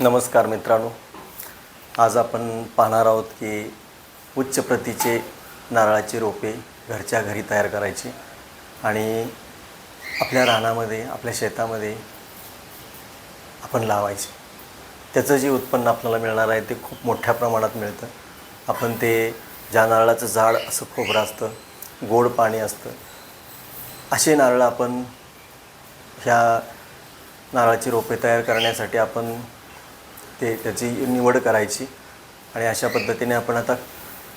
नमस्कार मित्रांनो. आज आपण पाहणार आहोत की उच्च प्रतीचे नारळाची रोपे घरच्या घरी तयार करायची आणि आपल्या रानामध्ये आपल्या शेतामध्ये आपण लावायचे. त्याचं जे उत्पन्न आपल्याला मिळणार आहे ते खूप मोठ्या प्रमाणात मिळतं. आपण ते ज्या नारळाचं झाड असं खोबरं असतं गोड पाणी असतं असे नारळ आपण ह्या नारळाची रोपे तयार करण्यासाठी आपण ते त्याची निवड करायची. आणि अशा पद्धतीने आपण आता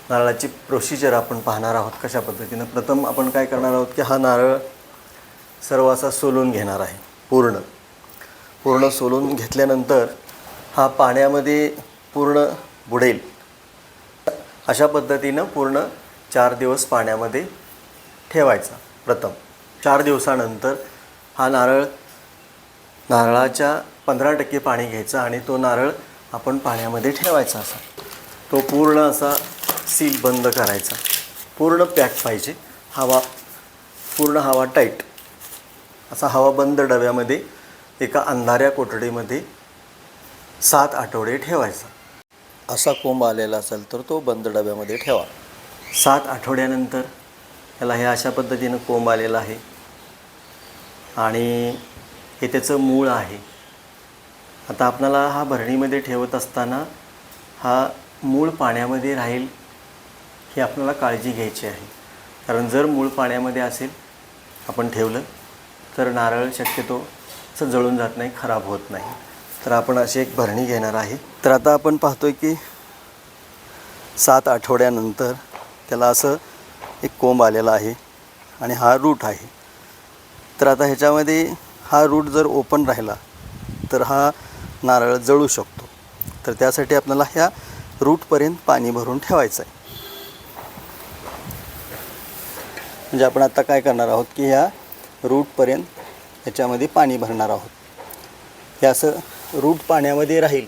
नारळाची प्रोसिजर आपण पाहणार आहोत कशा पद्धतीनं. प्रथम आपण काय करणार आहोत की हा नारळ सर्व असा सोलून घेणार आहे पूर्ण. पूर्ण सोलून घेतल्यानंतर हा पाण्यामध्ये पूर्ण बुडेल. अशा पद्धतीनं पूर्ण चार दिवस पाण्यामध्ये ठेवायचा प्रथम. चार दिवसानंतर हा नारळ नारळाच्या पंधरा टक्के पाणी घ्यायचं आणि तो नारळ आपण पाण्यामध्ये ठेवायचा असा. तो पूर्ण असा सील बंद करायचा. पूर्ण पॅक पाहिजे. हवा पूर्ण हवा टाईट. असा हवा बंद डब्यामध्ये एका अंधाऱ्या कोठडीमध्ये सात आठवडे ठेवायचा. असा कोंब आलेला असेल तर तो बंद डब्यामध्ये ठेवा. सात आठवड्यानंतर याला हे अशा पद्धतीनं कोंब आलेला आहे. आणि हे त्याचं मूळ आहे. आता आपणाला हा भरणीमध्ये ठेवत असताना हा मूळ पाण्यामध्ये राहील ही आपल्याला काळजी घ्यायची आहे. कारण जर मूळ पाण्यामध्ये असेल आपण ठेवलं तर नारळ शक्यतो असं जळून जात नाही खराब होत नाही. तर आपण अशी एक भरणी घेणार आहे. तर आता आपण पाहतोय की सात आठवड्यानंतर त्याला असं एक कोंब आलेला आहे आणि हा रूट आहे. तर आता ह्याच्यामध्ये हा रूट जर ओपन राहिला तर हा नारळ जळू शकतो. तर त्यासाठी आपल्याला ह्या रूटपर्यंत पाणी भरून ठेवायचं आहे म्हणजे आपण आता काय करणार आहोत की ह्या रूटपर्यंत ह्याच्यामध्ये पाणी भरणार आहोत. हे असं रूट पाण्यामध्ये राहील.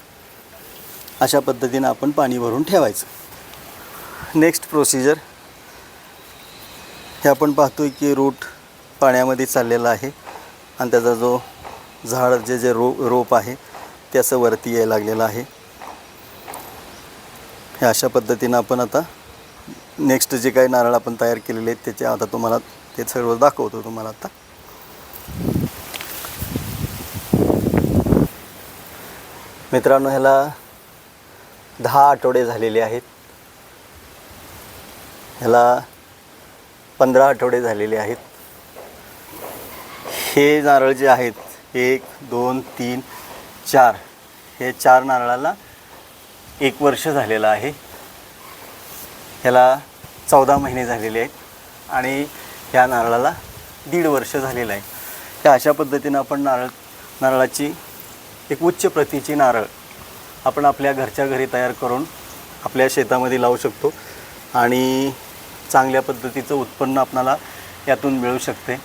अशा पद्धतीनं आपण पाणी भरून ठेवायचं. नेक्स्ट प्रोसिजर हे आपण पाहतोय की रूट पाण्यामध्ये चाललेला आहे. आणि त्याचा जो झाड जे जे रो रोप आहे त्याचं असं वरती यायला लागलेलं आहे. हे अशा पद्धतीनं आपण आता नेक्स्ट जे काही नारळ आपण तयार केलेले आहेत त्याचे आता तुम्हाला ते सर्व दाखवतो तुम्हाला आता. मित्रांनो ह्याला दहा आठवडे झालेले आहेत. ह्याला पंधरा आठवडे झालेले आहेत. हे नारळ जे आहेत एक दोन तीन चार. हे चार नारळाला एक वर्ष झालेलं आहे. ह्याला चौदा महिने झालेले आहेत आणि ह्या नारळाला दीड वर्ष झालेलं आहे. त्या अशा पद्धतीनं आपण नारळ नारळाची एक उच्च प्रतीची नारळ आपण आपल्या घरच्या घरी तयार करून आपल्या शेतामध्ये लावू शकतो आणि चांगल्या पद्धतीचं उत्पन्न आपणाला यातून मिळू शकते.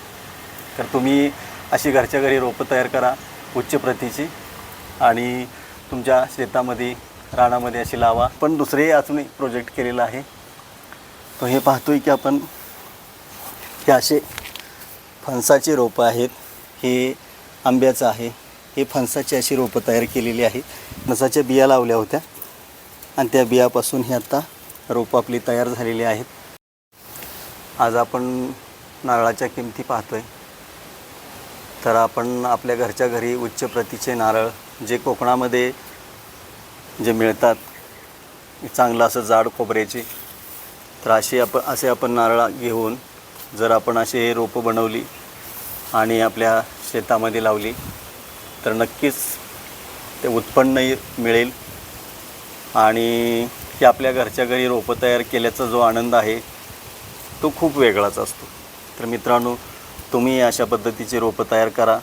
तर तुम्ही अशी घरच्या घरी रोपं तयार करा उच्च प्रतीची. आणि तुमच्या शेतामध्ये रानामध्ये अशी लावा. पण दुसरे अजून एक प्रोजेक्ट केलेला आहे. तो हे पाहतोय की आपण हे असे फणसाची रोपं आहेत. हे आंब्याचं आहे. हे फणसाची अशी रोपं तयार केलेली आहेत. फणसाच्या बिया लावल्या होत्या. आणि त्या बियापासून ही आत्ता रोपं आपली तयार झालेली आहेत. आज आपण नारळाच्या किमती पाहतोय. तर आपण आपल्या घरच्या घरी उच्च प्रतीचे नारळ जे कोकणामध्ये जे मिळतात चांगलं असं जाड खोबऱ्याचे तर अशी आपण असे आपण नारळ घेऊन जर आपण असे रोपं बनवली आणि आपल्या शेतामध्ये लावली तर नक्कीच ते उत्पन्नही मिळेल. आणि की आपल्या घरच्या घरी रोपं तयार केल्याचा जो आनंद आहे तो खूप वेगळाच असतो. तर मित्रांनो तुम्ही अशा पद्धतीचे रोपं तयार करा.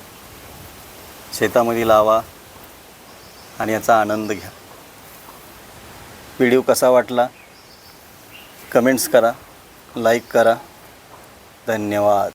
शेतामध्ये लावा आणि याचा आनंद घ्या. व्हिडिओ कसा वाटला? कमेंट्स करा लाईक करा. धन्यवाद.